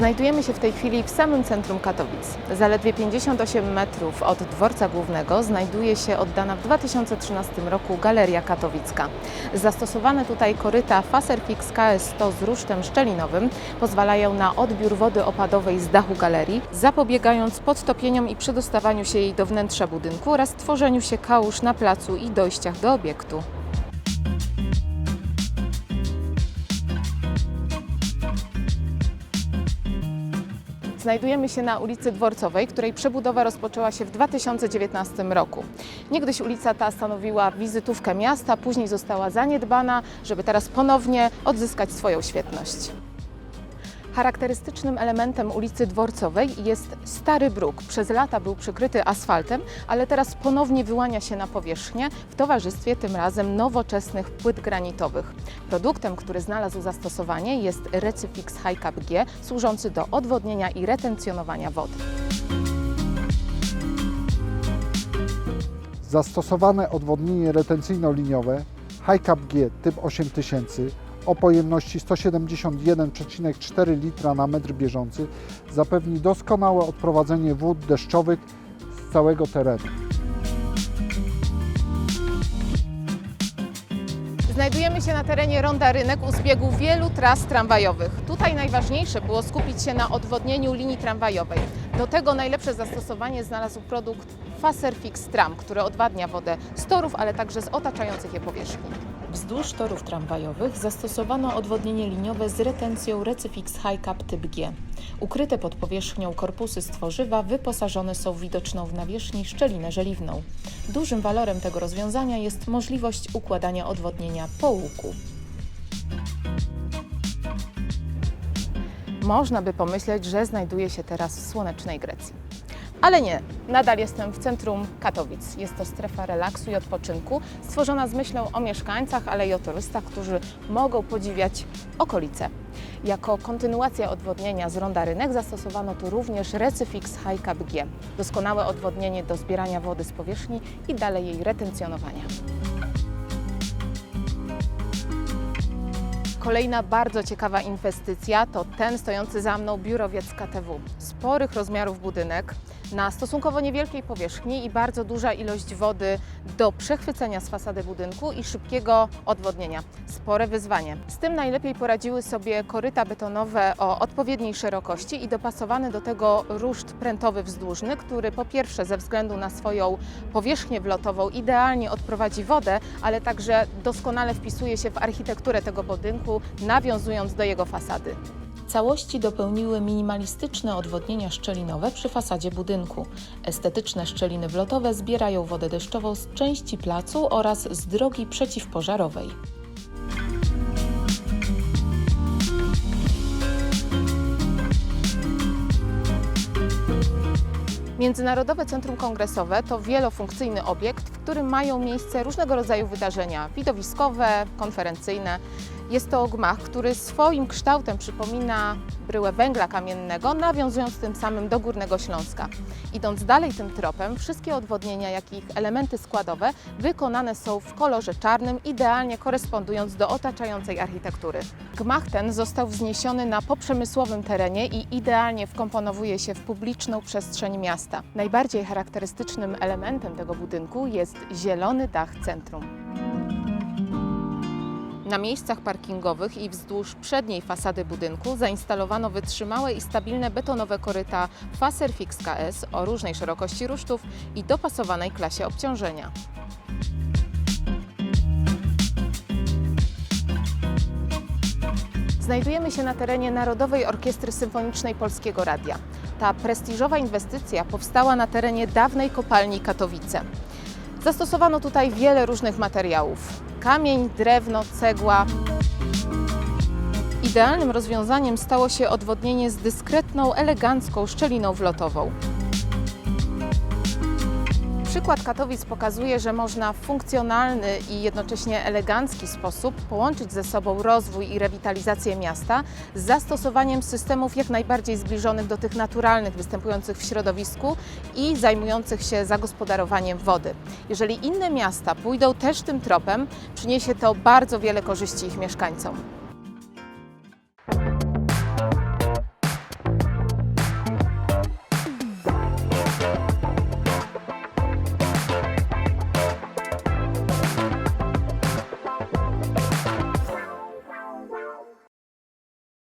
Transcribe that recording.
Znajdujemy się w tej chwili w samym centrum Katowic. Zaledwie 58 metrów od dworca głównego znajduje się oddana w 2013 roku Galeria Katowicka. Zastosowane tutaj koryta Faserfix KS100 z rusztem szczelinowym pozwalają na odbiór wody opadowej z dachu galerii, zapobiegając podtopieniom i przedostawaniu się jej do wnętrza budynku oraz tworzeniu się kałuż na placu i dojściach do obiektu. Znajdujemy się na ulicy Dworcowej, której przebudowa rozpoczęła się w 2019 roku. Niegdyś ulica ta stanowiła wizytówkę miasta, później została zaniedbana, żeby teraz ponownie odzyskać swoją świetność. Charakterystycznym elementem ulicy Dworcowej jest stary bruk. Przez lata był przykryty asfaltem, ale teraz ponownie wyłania się na powierzchnię w towarzystwie tym razem nowoczesnych płyt granitowych. Produktem, który znalazł zastosowanie jest Recyfix High Cap G, służący do odwodnienia i retencjonowania wody. Zastosowane odwodnienie retencyjno-liniowe High Cap G typ 8000 o pojemności 171,4 litra na metr bieżący zapewni doskonałe odprowadzenie wód deszczowych z całego terenu. Znajdujemy się na terenie Ronda Rynek u zbiegu wielu tras tramwajowych. Tutaj najważniejsze było skupić się na odwodnieniu linii tramwajowej. Do tego najlepsze zastosowanie znalazł produkt Faserfix Tram, który odwadnia wodę z torów, ale także z otaczających je powierzchni. Wzdłuż torów tramwajowych zastosowano odwodnienie liniowe z retencją Recyfix High Cap typ G. Ukryte pod powierzchnią korpusy z tworzywa wyposażone są w widoczną w nawierzchni szczelinę żeliwną. Dużym walorem tego rozwiązania jest możliwość układania odwodnienia po łuku. Można by pomyśleć, że znajduję się teraz w słonecznej Grecji. Ale nie, nadal jestem w centrum Katowic. Jest to strefa relaksu i odpoczynku, stworzona z myślą o mieszkańcach, ale i o turystach, którzy mogą podziwiać okolice. Jako kontynuacja odwodnienia z Ronda Rynek zastosowano tu również Recyfix High Cap G. Doskonałe odwodnienie do zbierania wody z powierzchni i dalej jej retencjonowania. Kolejna bardzo ciekawa inwestycja to ten stojący za mną biurowiec KTW. Sporych rozmiarów budynek na stosunkowo niewielkiej powierzchni i bardzo duża ilość wody do przechwycenia z fasady budynku i szybkiego odwodnienia. Spore wyzwanie. Z tym najlepiej poradziły sobie koryta betonowe o odpowiedniej szerokości i dopasowany do tego ruszt prętowy wzdłużny, który po pierwsze ze względu na swoją powierzchnię wlotową idealnie odprowadzi wodę, ale także doskonale wpisuje się w architekturę tego budynku, nawiązując do jego fasady. Całości dopełniły minimalistyczne odwodnienia szczelinowe przy fasadzie budynku. Estetyczne szczeliny wlotowe zbierają wodę deszczową z części placu oraz z drogi przeciwpożarowej. Międzynarodowe Centrum Kongresowe to wielofunkcyjny obiekt, w którym mają miejsce różnego rodzaju wydarzenia widowiskowe, konferencyjne. Jest to gmach, który swoim kształtem przypomina bryłę węgla kamiennego, nawiązując tym samym do Górnego Śląska. Idąc dalej tym tropem, wszystkie odwodnienia, jak i ich elementy składowe wykonane są w kolorze czarnym, idealnie korespondując do otaczającej architektury. Gmach ten został wzniesiony na poprzemysłowym terenie i idealnie wkomponowuje się w publiczną przestrzeń miasta. Najbardziej charakterystycznym elementem tego budynku jest zielony dach centrum. Na miejscach parkingowych i wzdłuż przedniej fasady budynku zainstalowano wytrzymałe i stabilne betonowe koryta Faserfix KS o różnej szerokości rusztów i dopasowanej klasie obciążenia. Znajdujemy się na terenie Narodowej Orkiestry Symfonicznej Polskiego Radia. Ta prestiżowa inwestycja powstała na terenie dawnej kopalni Katowice. Zastosowano tutaj wiele różnych materiałów: kamień, drewno, cegła. Idealnym rozwiązaniem stało się odwodnienie z dyskretną, elegancką szczeliną wlotową. Przykład Katowic pokazuje, że można w funkcjonalny i jednocześnie elegancki sposób połączyć ze sobą rozwój i rewitalizację miasta z zastosowaniem systemów jak najbardziej zbliżonych do tych naturalnych występujących w środowisku i zajmujących się zagospodarowaniem wody. Jeżeli inne miasta pójdą też tym tropem, przyniesie to bardzo wiele korzyści ich mieszkańcom.